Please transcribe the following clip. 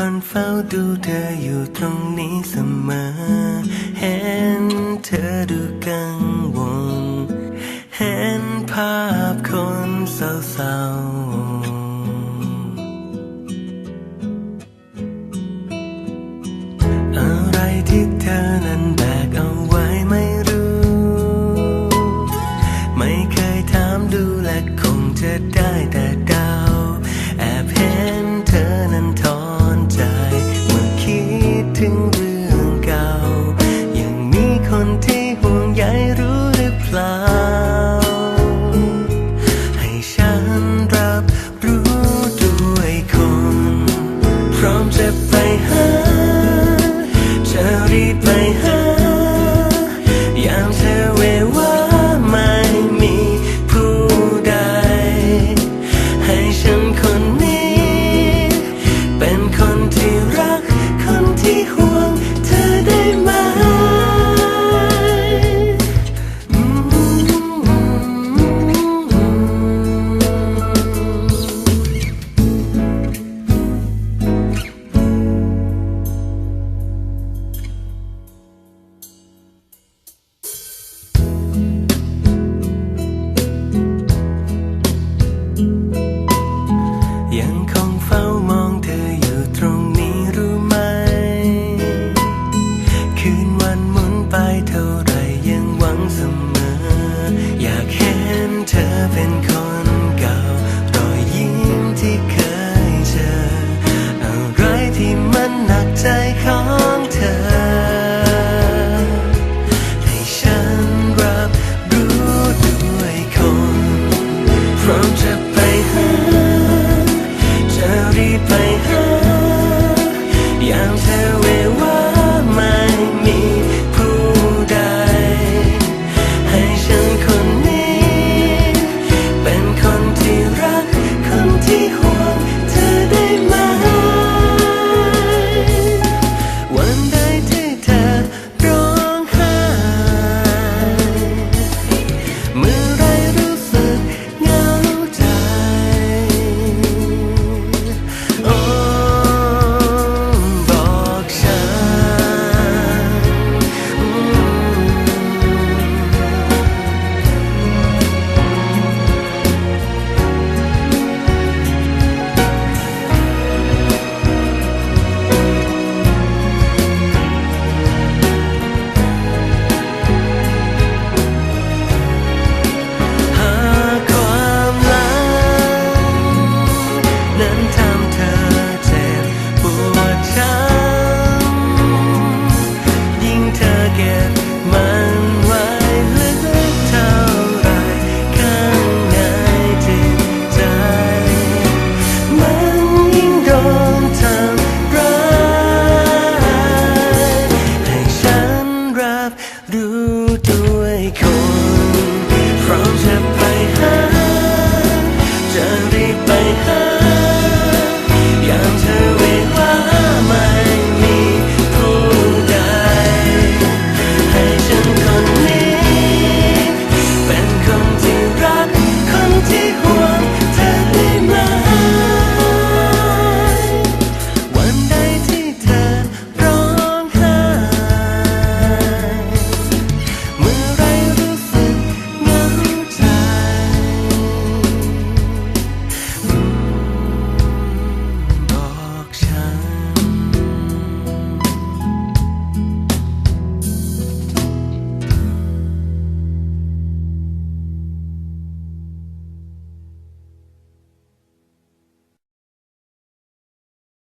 คนเฝ้าดูเธออยู่ตรงนี้เสมอ เห็นเธอดูกังวล เห็นภาพคนเศร้าๆอะไรที่เธอนั้นแบกเอาไว้ไม่รู้ ไม่เคยถามดูและคงจะได้แต่เดาแอบเห็น play her